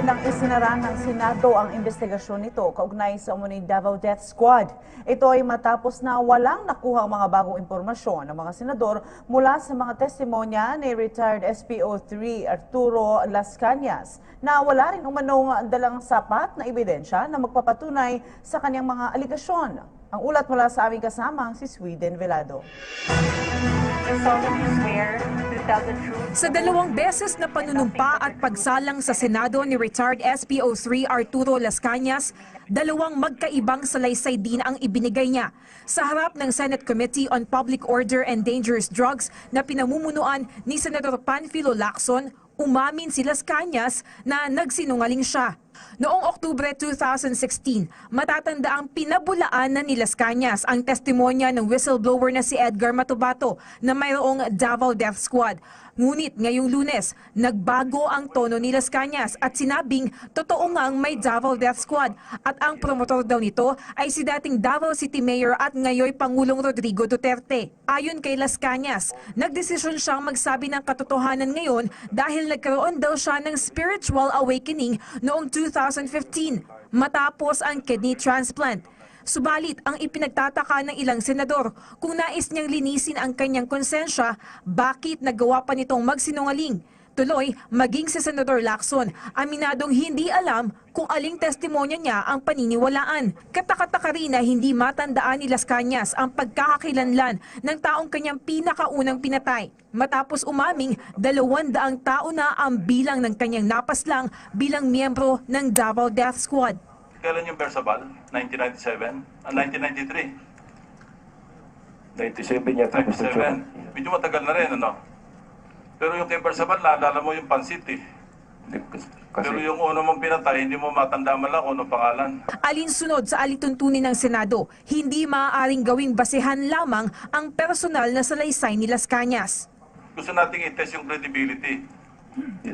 Kasalukuyan ng isinara ng Senado ang investigasyon nito kaugnay sa umuning Davao Death Squad. Ito ay matapos na walang nakuha mga bagong impormasyon ng mga senador mula sa mga testimonya ni retired SPO3 Arturo Las Cañas na wala rin umanong dalang sapat na ebidensya na magpapatunay sa kanyang mga aligasyon. Ang ulat mula sa aming kasama, si Sweden Velado. Sa dalawang beses na panunumpa at pagsalang sa Senado ni retired SPO3 Arturo Las Cañas, dalawang magkaibang salaysay din ang ibinigay niya. Sa harap ng Senate Committee on Public Order and Dangerous Drugs na pinamumunuan ni Senator Panfilo Lacson, umamin si Las Cañas na nagsinungaling siya. Noong Oktubre 2016, matatanda ang pinabulaan na ni Las ang testimonya ng whistleblower na si Edgar Matubato na mayroong Davao Death Squad. Ngunit ngayong lunes, nagbago ang tono ni Las Cañas at sinabing totoo ngang may Davao Death Squad at ang promotor daw nito ay si dating Davao City Mayor at ngayoy Pangulong Rodrigo Duterte. Ayon kay Las Cañas, nagdesisyon siyang magsabi ng katotohanan ngayon dahil nagkaroon daw siya ng spiritual awakening noong 2015 matapos ang kidney transplant. Subalit, ang ipinagtataka ng ilang senador kung nais niyang linisin ang kanyang konsensya, bakit nagawa pa nitong magsinungaling? Tuloy, maging si Senador Lacson, aminadong hindi alam kung aling testimonya niya ang paniniwalaan. Katakataka rin na hindi matandaan ni Las Cañas ang pagkakakilanlan ng taong kanyang pinakaunang pinatay. Matapos umaming, dalawang daang tao na ang bilang ng kanyang napaslang bilang miyembro ng Davao Death Squad. Kailan yung Bersabal? 1997? Ah, 1993? 97 yata, Mr. Chairman. 97. Medyo matagal na rin, ano? Pero yung kay Bersabal, naalala mo yung Pansit, eh. Kasi, Pero yung uno mong pinatay, hindi mo matanda man lang kung anong pangalan. Alinsunod sa alituntunin ng Senado, hindi maaaring gawing basehan lamang ang personal na salaysay ni Las Cañas. Gusto nating i-test yung credibility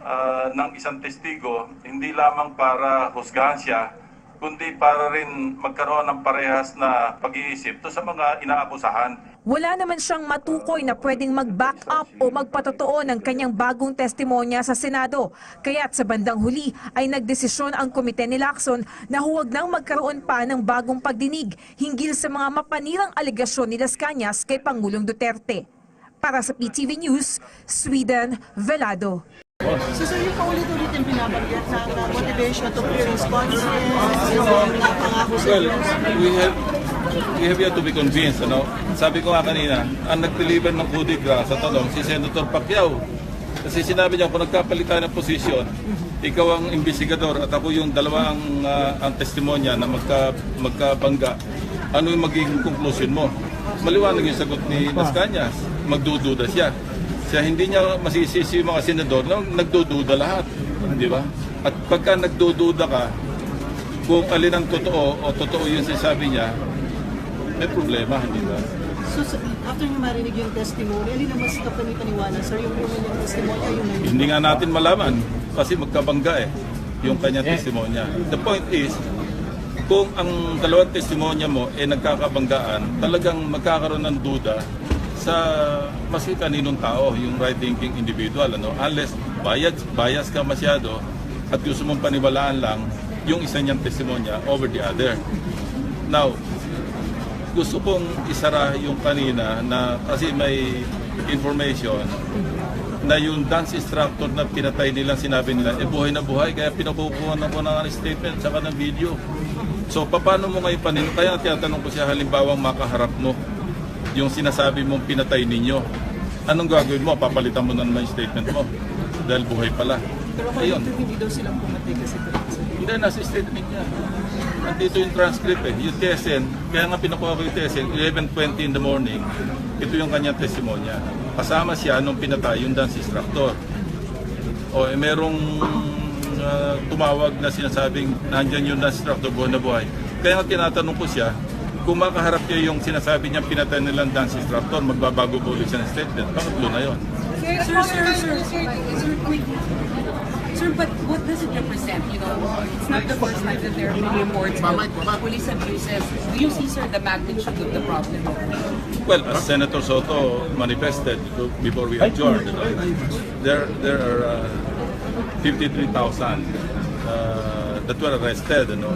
ah, ng isang testigo, hindi lamang para husgahan siya, kundi para rin magkaroon ng parehas na pag-iisip to sa mga inaakusahan. Wala naman siyang matukoy na pwedeng mag-back up o magpatotoo ng kanyang bagong testimonya sa Senado. Kaya't sa bandang huli ay nagdesisyon ang komite ni Lacson na huwag nang magkaroon pa ng bagong pagdinig hinggil sa mga mapanirang alegasyon ni Las Cañas kay Pangulong Duterte. Para sa PTV News, Sweden, Velado. So sir, yung paulit-ulit yung binabanggit na motivation to clear responses, yung pangako sa Well, Diyos. we have yet to be convinced, ano? Sabi ko nga kanina, ang nag-deliver ng coup de sa tanong si Senator Pacquiao. Kasi sinabi niya kung nagkapalitan ng posisyon, ikaw ang investigador at ako yung dalawang ah, ang testimonya na magka, magkabangga. Ano yung magiging conclusion mo? Maliwanag yung sagot ni Las Cañas. Magdududa siya. Siya hindi niya masisisi yung mga senador na nagdududa lahat. Di ba? At pagka nagdududa ka, kung alin ang totoo o totoo yung sinasabi niya, may problema, hindi ba? So sa- after nyo marinig yung testimony, alin ang mas kapani-paniwala, sir? Yung una yung testimony, yung nandun? Hindi nga natin malaman kasi magkabangga eh yung kanyang testimonya. The point is, kung ang dalawang testimonya mo eh nagkakabanggaan, talagang magkakaroon ng duda sa maski kaninong tao, yung right-thinking individual, ano? Unless bias, bias ka masyado at gusto mong paniwalaan lang yung isa niyang testimonya over the other. Now, gusto kong isara yung kanina na kasi may information na yung dance instructor na pinatay nila, sinabi nila, eh buhay na buhay, kaya pinakukuha na ko ng statement saka ng video. So, paano mo ngayon panin? Kaya tinatanong ko siya, halimbawa makaharap mo yung sinasabi mong pinatay ninyo. Anong gagawin mo? Papalitan mo na naman yung statement mo. Dahil buhay pala. Pero kung hindi daw silang pumatay kasi. Hindi, nasa statement niya. Nandito yung transcript eh. Yung TSN, kaya nga pinakuha ko yung TSN, 11.20 in the morning, ito yung kanyang testimonya. Kasama siya nung pinatay yung dance instructor. O eh, merong ah, tumawag na sinasabing nandyan yung dance instructor buhay na buhay. Kaya nga tinatanong ko siya, kung makaharap niya yung sinasabi niya pinatay nilang dance instructor, magbabago po ulit siya ng statement. Pangatlo na yon. Sir, sir, sir, sir, sir, quick. Sir, but what does it represent? You know, it's not the first time that there have been reports of police abuses. Do you see, sir, the magnitude of the problem? Well, as Senator Soto manifested before we adjourned, you know, there there are uh, 53,000 uh, that were arrested. Ano?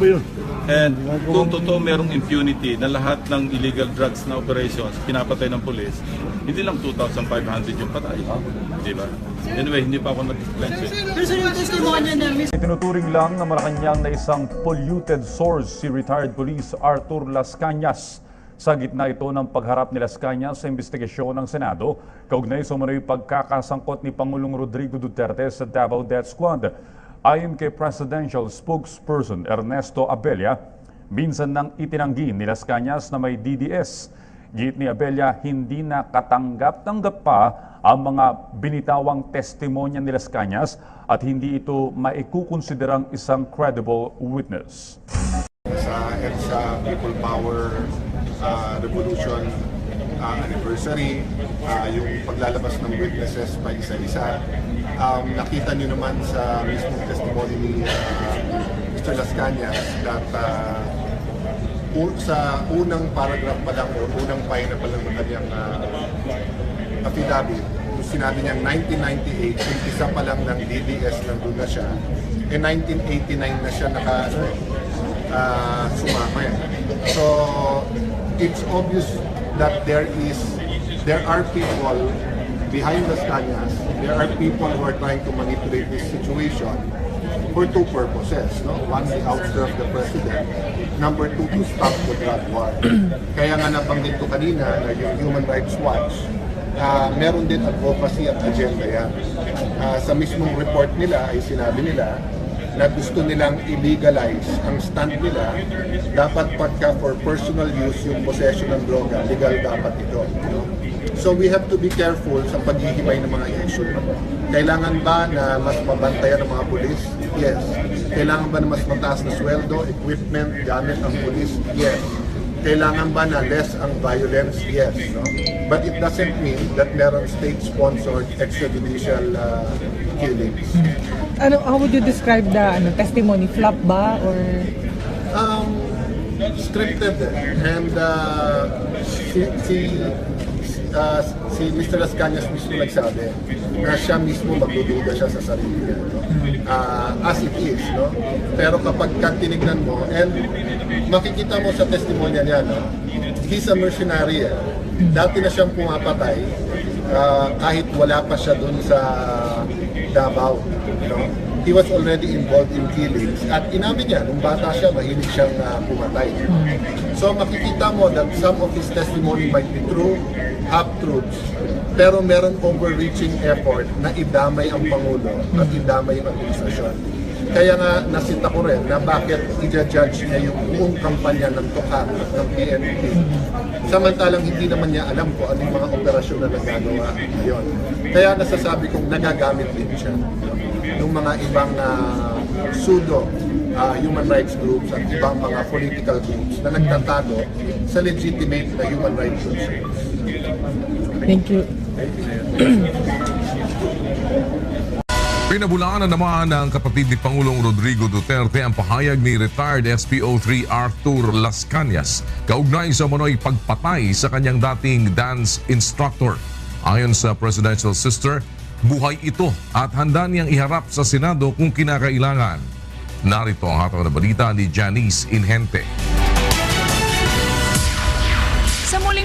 And kung totoo merong impunity na lahat ng illegal drugs na operations pinapatay ng police, hindi lang 2,500 yung patay. Di ba? Anyway, hindi pa ako nag-explain. Pero sir, yung testimonya na Miss Itinuturing lang ng Malacanang na isang polluted source si retired police Arthur Las Cañas. Sa gitna ito ng pagharap ni Las Cañas sa investigasyon ng Senado, kaugnay sa umano'y pagkakasangkot ni Pangulong Rodrigo Duterte sa Davao Death Squad. Ayon kay Presidential Spokesperson Ernesto Abella, minsan nang itinanggi ni Las Cañas na may DDS. Git ni Abella, hindi na katanggap-tanggap pa ang mga binitawang testimonya ni Las Cañas at hindi ito maikukonsiderang isang credible witness. sa EDSA People Power uh, Revolution uh, anniversary, uh, yung paglalabas ng witnesses pa isa-isa. Um, nakita niyo naman sa mismong testimony ni uh, Mr. Las that uh, sa unang paragraph pa lang o unang pahina pa lang ng kanyang uh, affidavit, yung sinabi niyang 1998, umpisa pa lang ng DDS nandun na siya, eh 1989 na siya naka, uh, sumama. So, it's obvious that there is, there are people behind the Cañas, there are people who are trying to manipulate this situation for two purposes. No? One, ouster of the president. Number two, to stop the drug war. Kaya nga nabanggit ko kanina na yung Human Rights Watch, uh, meron din advocacy at agenda yan. Ah, sa mismong report nila ay sinabi nila na gusto nilang illegalize ang stand nila, dapat pagka for personal use yung possession ng droga, legal dapat ito. So we have to be careful sa paghihimay ng mga issue. Kailangan ba na mas mabantayan ng mga pulis? Yes. Kailangan ba na mas mataas na sweldo, equipment, gamit ang pulis? Yes. Kailangan ba na less ang violence? Yes. No? But it doesn't mean that meron state-sponsored extrajudicial uh, killings. Ano, how would you describe the ano, testimony? Flop ba? Or Um, scripted eh. And uh, si, si, uh, si Mr. Las Cañas mismo nagsabi na siya mismo magdududa siya sa sarili niya. No? Uh, as it is. No? Pero kapag ka tinignan mo, and makikita mo sa testimonya niya, no? he's a mercenary. Eh. Dati na siyang pumapatay uh, kahit wala pa siya dun sa Davao. He was already involved in killings at inamin niya, nung bata siya, mahilig siyang uh, pumatay. So makikita mo that some of his testimony might be true, half-truths, pero meron overreaching effort na idamay ang Pangulo at idamay ang administrasyon. Kaya nga nasita ko rin na bakit i-judge niya yung buong kampanya ng TOKA at ng PNP. Samantalang hindi naman niya alam kung anong mga operasyon na nagagawa ngayon. Kaya nasasabi kong nagagamit din siya ng mga ibang uh, pseudo uh, human rights groups at ibang mga political groups na nagtatago sa legitimate na human rights groups. thank you. Pinabulaanan naman ng kapatid ni Pangulong Rodrigo Duterte ang pahayag ni retired SPO3 Arthur Las kaugnay sa manoy pagpatay sa kanyang dating dance instructor. Ayon sa presidential sister, buhay ito at handa niyang iharap sa Senado kung kinakailangan. Narito ang hatang na balita ni Janice Inhente.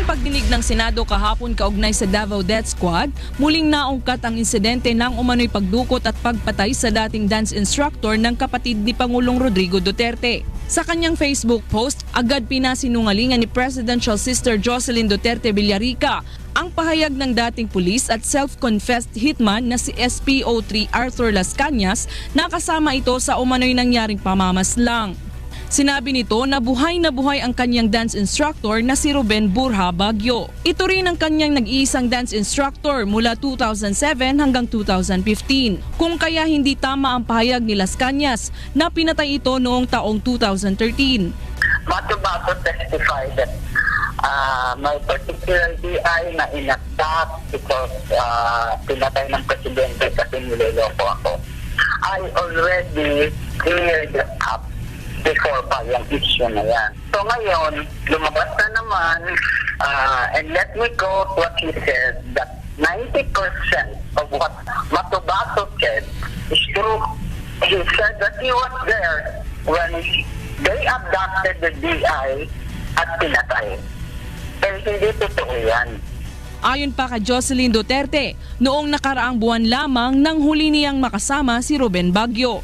Pagdinig ng Senado kahapon kaugnay sa Davao Death Squad, muling naungkat ang insidente ng umano'y pagdukot at pagpatay sa dating dance instructor ng kapatid ni Pangulong Rodrigo Duterte. Sa kanyang Facebook post, agad pinasinungalingan ni Presidential Sister Jocelyn Duterte Villarica ang pahayag ng dating pulis at self-confessed hitman na si SPO3 Arthur Las Cañas na kasama ito sa umano'y nangyaring pamamaslang. Sinabi nito na buhay na buhay ang kanyang dance instructor na si Ruben Burha Bagyo. Ito rin ang kanyang nag-iisang dance instructor mula 2007 hanggang 2015. Kung kaya hindi tama ang pahayag ni Las Cañas na pinatay ito noong taong 2013. Matubato testified that uh, my particular DI na inaktak because uh, pinatay ng presidente kasi niloloko ako. I already cleared up before pa yung issue na yan. So ngayon, lumabas na naman uh, and let me go to what he said that 90% of what Matubato said is true. he said that he was there when they abducted the DI at pinatay. And hindi totoo yan. Ayon pa kay Jocelyn Duterte, noong nakaraang buwan lamang nang huli niyang makasama si Ruben Baggio.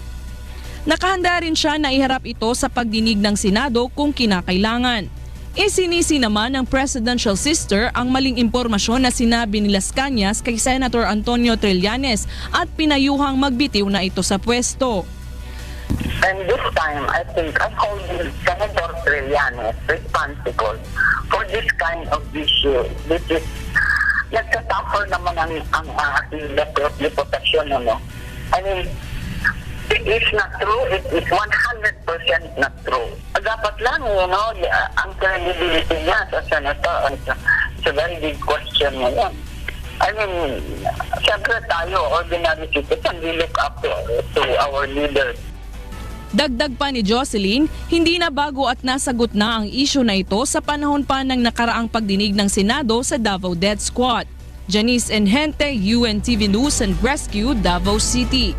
Nakahanda rin siya na iharap ito sa pagdinig ng Senado kung kinakailangan. Isinisi naman ng presidential sister ang maling impormasyon na sinabi ni Las Cañas kay Senator Antonio Trillanes at pinayuhang magbitiw na ito sa pwesto. And this time, I think I hold Senator Trillanes responsible for this kind of issue. This is, nagtatapor naman ang, ang aking rep- reputasyon, ano. I mean, is not true. It is 100% not true. Dapat lang, you know, the- ang credibility niya sa senator, it's a, very big question ngayon. I mean, siyempre tayo, ordinary citizen, we look up to, to our leaders. Dagdag pa ni Jocelyn, hindi na bago at nasagot na ang isyu na ito sa panahon pa ng nakaraang pagdinig ng Senado sa Davao Death Squad. Janice Enhente, UNTV News and Rescue, Davao City.